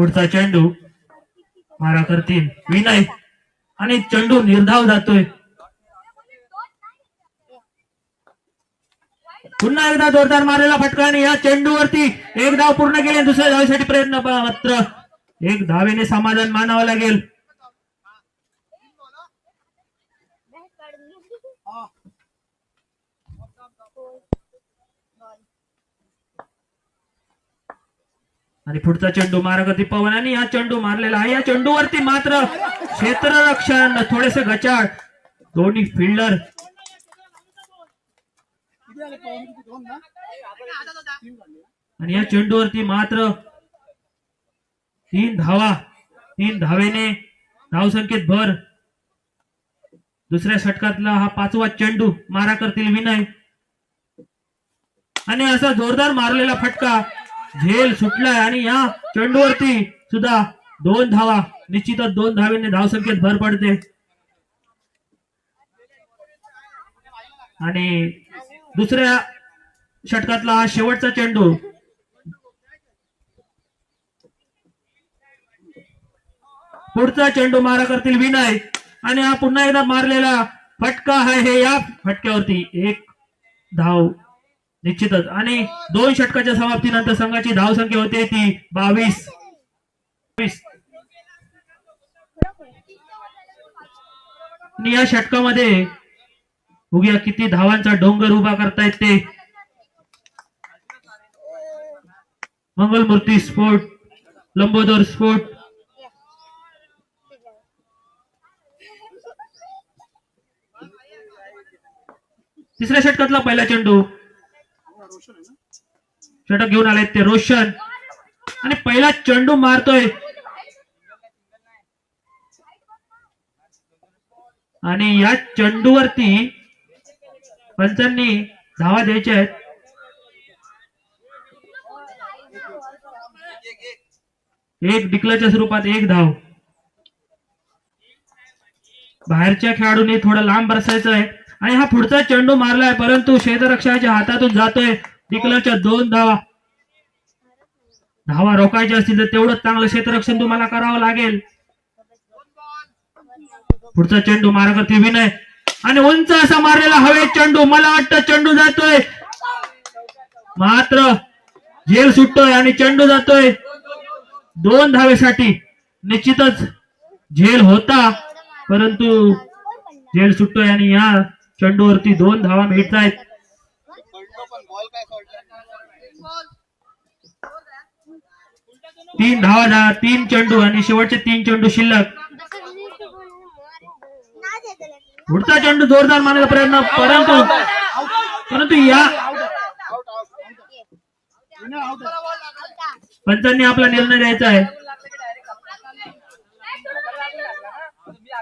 पुढचा चेंडू मारा करतील. विनय आणि चेंडू निर्धाव जातोय. पुन्हा एकदा जोरदार मारलेला फटका आणि या चेंडूवरती एक धाव पूर्ण केले दुसऱ्या धावेसाठी प्रयत्न प- मात्र. एक धावेने समाधान मानावं लागेल. आणि पुढचा चेंडू मारगती करते पवन आणि हा चेंडू मारलेला आहे. या चेंडूवरती मात्र क्षेत्ररक्षण थोडेसे गचाळ दोन्ही फिल्डर आणि या चेंडूवरती मात्र तीन धावा तीन धावेने धावसंख्येत भर. दुसऱ्या षटकातला हा पाचवा चेंडू मारा करतील विनय. आणि असा जोरदार मारलेला फटका झेल सुटलाय आणि या चेंडूवरती सुद्धा दोन धावा. निश्चितच दोन धावेने धावसंख्येत भर पडते. आणि दुसऱ्या षटकातला हा शेवटचा चेंडू. पुढचा चेंडू मारा करतील विनय. आणि हा पुन्हा एकदा मारलेला फटका आहे हे या फटक्यावरती एक धाव. निश्चितच. आणि दोन षटकाच्या समाप्तीनंतर संघाची धाव संख्या होते ती बावीस. आणि या षटकामध्ये उग्या किती धावांचा डोंगर उभा करतायत ते. मंगलमूर्ती स्फोट लंबोदर स्फोट. तिसऱ्या षटकातला पहिला चेंडू. षटक घेऊन आले ते रोशन. आणि पहिला चेंडू मारतोय. आणि या चेंडूवरती पंचांनी धावा द्यायच्या आहेत. एक डिक्लरच्या स्वरूपात एक धाव. बाहेरच्या खेळाडूंनी थोडं लांब बसायचं आहे आणि हा पुढचा चेंडू मारलाय परंतु क्षेत्ररक्षकाच्या हातातून जातोय. डिक्लरच्या दोन धावा. धावा रोखायच्या असतील तर तेवढंच चांगलं क्षेत्ररक्षण तुम्हाला करावं लागेल. पुढचा चेंडू मारा करते विनय. आणि उंच असा मारलेला हवे चेंडू मला वाटतं चेंडू जातोय. मात्र झेल सुटतोय आणि चेंडू जातोय. दोन धावेसाठी निश्चितच झेल होता परंतु झेल सुटतोय आणि या चेंडूवरती दोन धावा मिळत आहेत. तीन धावा झा- तीन चेंडू आणि शेवटचे तीन चेंडू शिल्लक. पुढचा चेंडू जोरदार मारण्याचा प्रयत्न परंतु परंतु या पंचांनी आपला निर्णय द्यायचा आहे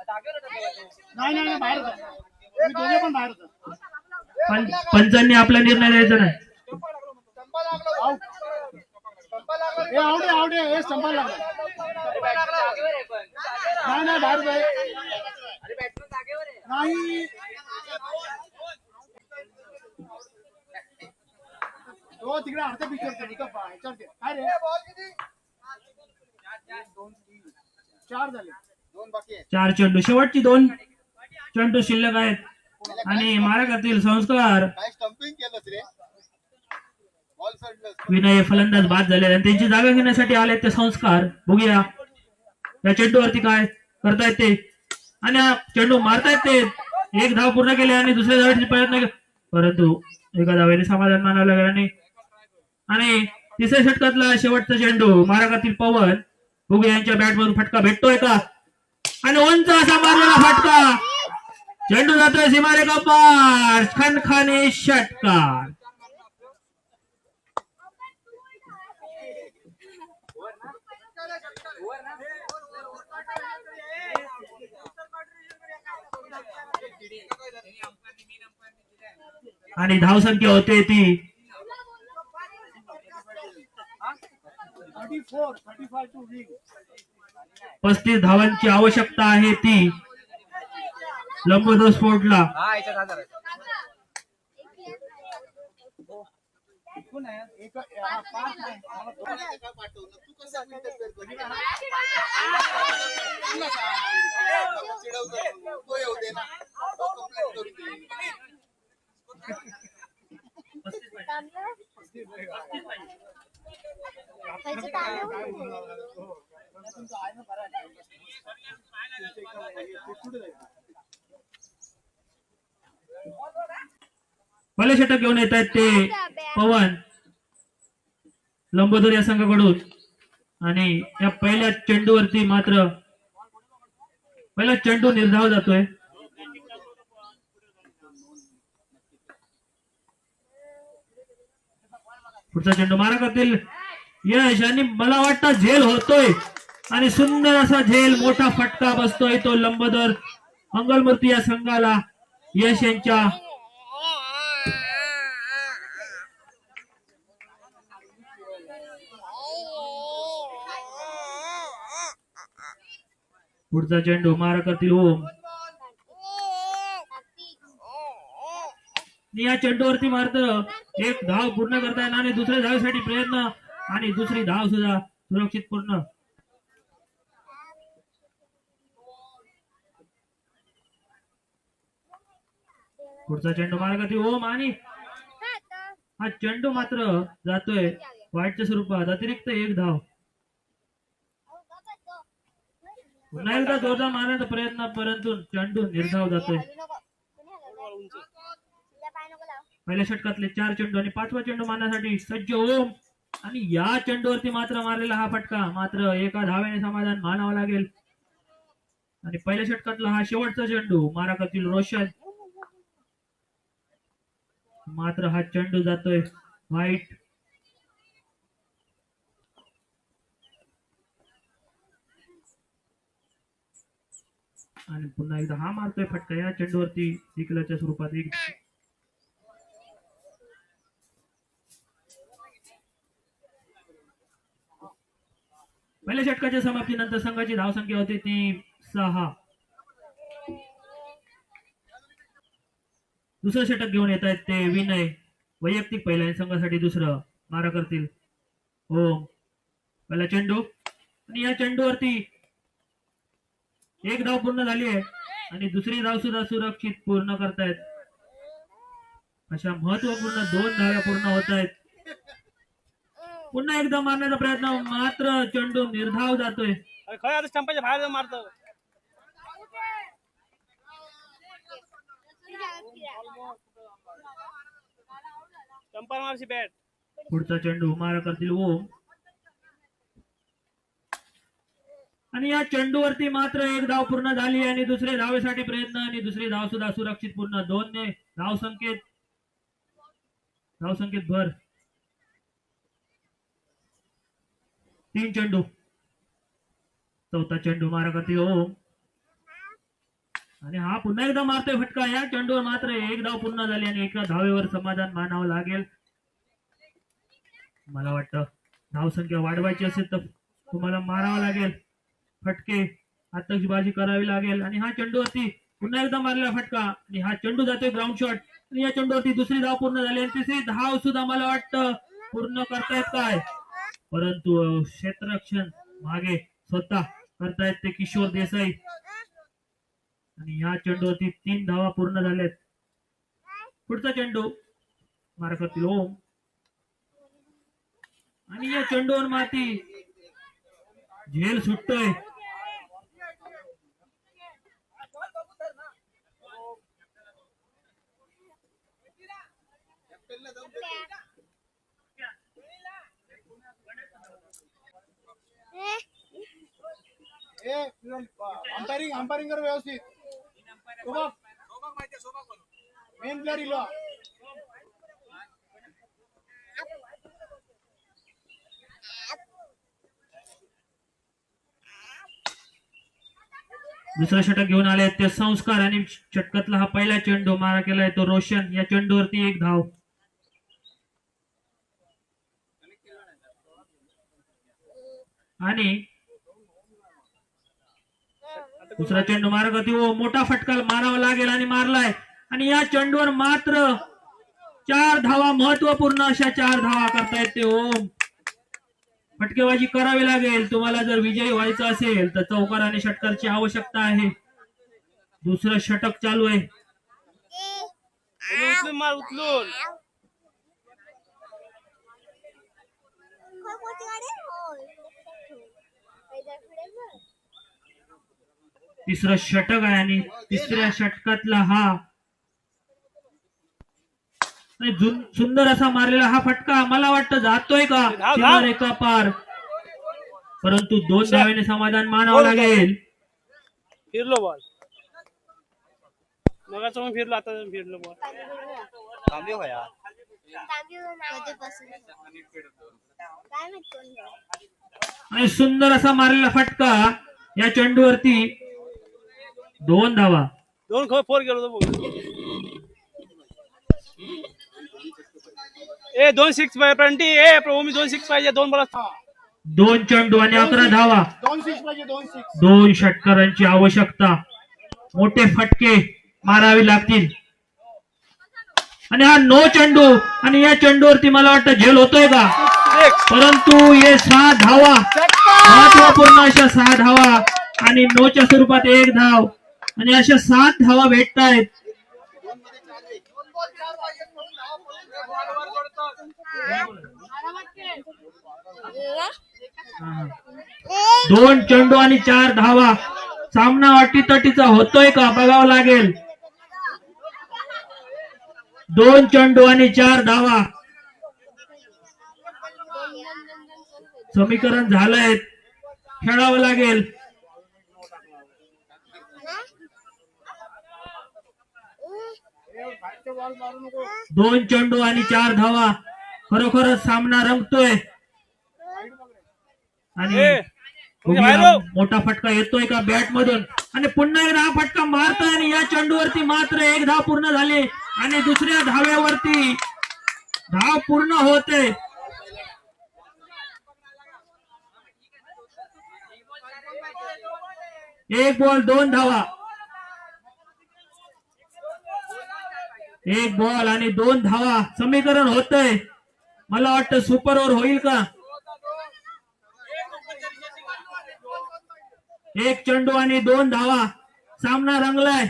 नाही नाही नाही, बाहेर होता तुम्ही दोघे पण बाहेर होता पण पंचांनी आपला निर्णय द्यायचा नाही. आउट हे आउट आहे आउट आहे हे संभाळ लागला. नाही नाही बाहेर जाय. नाही. तो तिकडे अर्ध्या पिक्चर. काय रे? चार झाले. चार चेंडू. शेवटची दोन. चेंडू शिल्लक आहेत. आणि मारा करतील संस्कार विनय फलंदाज बाद झाले आणि त्यांची जागा घेण्यासाठी आले ते संस्कार. बघूया. या चेंडूवरती काय करतायत ते? आणि हा चेंडू मारतायत ते. एक धाव पूर्ण केले आणि दुसऱ्या धावेसाठी प्रयत्न केले परंतु एका धावेने समाधान मानावं लागेल आणि आणि तिसऱ्या षटकातला शेवटचा चेंडू मारा करतील पवन. बघूया यांच्या बॅट मधून फटका भेटतोय का? आणि उंच असा मारलेला फटका. चेंडू जातोय सीमारेखा पार खनखाने षटकार. आणि धावसंख्या होते ती पस्तीस धावांची आवश्यकता आहे ती. लंबोदर स्पोर्टला. हा याच्यात हजार आहे. एक हा, पाच नाही. मला दोन. कोणाचं काय पाठवलं तू कसं interfere करतो? तुला सांग. चिडवतो. तो येऊ दे ना तो complaint करू दे. पहिले षटक घेऊन येत आहेत ते पवन लंबोदर या संघाकडून. आणि या पहिल्या चेंडूवरती मात्र पहिला चेंडू निर्धाव जातोय. पुढचा चेंडू मारा करतील यश आणि मला वाटतं झेल होतोय. आणि सुंदर असा झेल मोठा फटका बसतोय तो लंबोदर मंगलमूर्ती या संघाला. यश यांच्या पुढचा चेंडू मारा करतील ओम. या चेंडूवरती मारत. एक धाव पूर्ण करता आणि दुसऱ्या धावेसाठी प्रयत्न आणि दुसरी धाव सुद्धा सुरक्षित पूर्ण. पुढचा चेंडू मारा ओम आणि हा चेंडू मात्र जातोय. वाईटच्या स्वरूपात. अतिरिक्त एक धाव. पुन्हा एकदा जोरदार मारण्याचा प्रयत्न परंतु चेंडू निर्धाव जातोय. पहिल्या षटकातले चार चेंडू आणि पाचवा चेंडू मारण्यासाठी सज्ज ओम. आणि या चेंडूवरती मात्र मारलेला हा फटका मात्र एका धाव्याने समाधान मानावं लागेल. आणि पहिल्या षटकातला हा शेवटचा चेंडू मारा करतील रोशन. मात्र हा चेंडू जातोय वाईट आणि पुन्हा एकदा हा मारतोय फटका. या चेंडूवरती विकलाच्या स्वरूपात एक पहिल्या षटकाच्या समाप्तीनंतर संघाची धावसंख्या होती ती सहा. दुसरं षटक घेऊन येत आहेत ते विनय. वैयक्तिक पहिल्या आणि संघासाठी दुसरं. मारा करतील. हो पहिला चेंडू. आणि या चेंडूवरती एक धाव पूर्ण झाली आहे आणि दुसरी धाव सुद्धा सुरक्षित पूर्ण करतायत. अशा महत्त्वपूर्ण दोन धाव्या पूर्ण होत आहेत पुन्हा एकदा मारण्याचा प्रयत्न मात्र चेंडू निर्धाव जातोय. बाहेर मारतो. पुढचा चेंडू मारा करतील ओम. आणि या चेंडूवरती मात्र एक धाव पूर्ण झाली आणि दुसरे धावेसाठी प्रयत्न आणि दुसरी धाव सुद्धा सुरक्षित पूर्ण. दोन ने धाव संकेत धाव संकेत भर. तीन चेंडू. चौथा चेंडू मारा करते ओम. आणि हा पुन्हा एकदा मारतोय फटका. या चेंडूवर मात्र एक धाव पूर्ण झाली आणि एका धावेवर समाधान मानावं लागेल. मला वाटतं धावसंख्या वाढवायची असेल तर तुम्हाला मारावं लागेल. फटके. आतषबाजी करावी लागेल. आणि हा चेंडूवरती पुन्हा एकदा मारलेला फटका. आणि हा चेंडू जातोय ग्राउंड शॉट आणि या चेंडूवरती दुसरी धाव पूर्ण झाली. आणि तिसरी धाव सुद्धा मला वाटतं पूर्ण करतायत काय? परंतु क्षेत्ररक्षण मागे स्वतः करतायत ते किशोर देसाई. आणि या चेंडूवरती तीन धावा पूर्ण झाल्यात. पुढचा चेंडू. मारा करतील ओम. आणि या चेंडूवर माती. झेल सुटतोय. अंपायरिंग अंपायरिंग कर व्यवस्थित. मेन प्लेअर इलो दुसरा षटक घेऊन आले ते संस्कार आणि षटकातला हा पहिला चेंडू मारा केलाय तो रोशन. या चेंडूवरती एक धाव. आणि दुसरा चेंडू मारा करते ओ मोठा फटका मारावा लागेल आणि मारलाय. आणि या चेंडूवर मात्र चार धावा महत्त्वपूर्ण अशा चार धावा करता येते ओम फटकेबाजी करावी लागेल. तुम्हाला जर विजयी व्हायचं असेल तर चौकार आणि षटकारची आवश्यकता आहे. दुसरं षटक चालू आहे. उचलून तिसरं षटक आहे आणि तिसऱ्या षटकातला हा. सुंदर असा मारलेला हा फटका मला वाटतं जातोय का. रेखा पार. परंतु दोन धावेने समाधान मानावं लागेल. फिरलो बॉल. मगाच मग फिरलो आता फिरलो बॉल. थांबे हो आणि सुंदर असा मारलेला फटका या चेंडूवरती. दोन धावा. दोन खो फोर गेलो तो बघ. ए दोन सिक्स ट्वेंटी ए प्रभू मी दोन सिक्स पाहिजे दोन बॉल दोन चेंडू आणि अकरा धावा. दोन सिक्स पाहिजे दोन सिक्स दोन षटकारांची आवश्यकता. मोठे फटके मारावे लागतील. आणि हा नो चेंडू आणि या चेंडूवरती मला वाटतं झेल होतोय का? परंतु हे सहा धावा. महत्त्वपूर्ण अशा सहा धावा. आणि नोच्या स्वरूपात एक धाव. आणि अशा सात धावा भेटतायत. दोन चेंडू आणि चार धावा. सामना अटीतटीचा होतोय का बघावं लागेल. दोन चेंडू आणि चार धावा. समीकरण झालंय. खेळावं लागेल. दोन चेंडू आणि चार धावा. खरोखरच सामना रंगतोय. आणि हो. मोठा फटका येतोय का बॅट मधून आणि पुन्हा एकदा हा फटका मारतोय आणि या चेंडूवरती मात्र एक धाव पूर्ण झाली आणि दुसऱ्या धाव्यावरती धाव पूर्ण होते. एक बॉल दोन धावा. एक बॉल आणि दोन धावा. समीकरण होतंय. मला वाटतं सुपर ओव्हर होईल का? एक चेंडू आणि दोन धावा. सामना रंगलाय.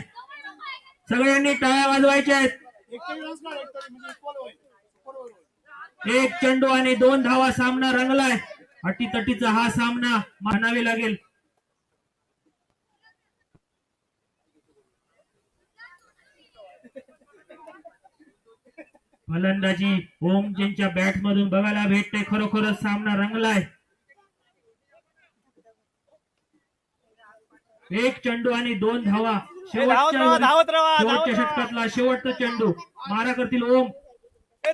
सगळ्यांनी टाळ्या वाजवायच्या आहेत. एक चेंडू आणि दोन धावा. सामना रंगलाय. अटीतटीचा हा सामना म्हणावी लागेल. फलंदाजी. ओमजींच्या बॅट मधून बघायला भेटते खरोखरच सामना रंगलाय. एक चेंडू आणि दोन धावा. शेवटच्या षटकातला शेवटचा चेंडू. मारा करतील ओम. ए,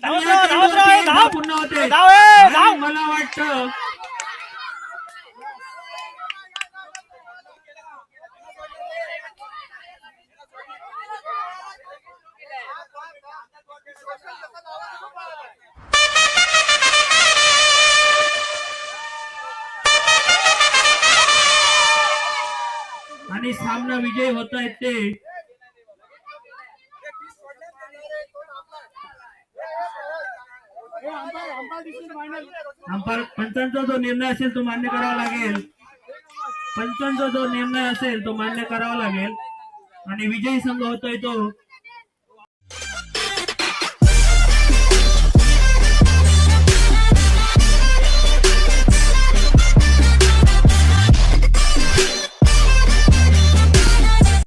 आणि सामना विजय होत आहेत ते. अंपायर पंचांचा जो निर्णय असेल तो मान्य करावा लागेल. पंचांचा जो निर्णय असेल तो मान्य करावा लागेल. आणि विजयी संघ होतोय तो.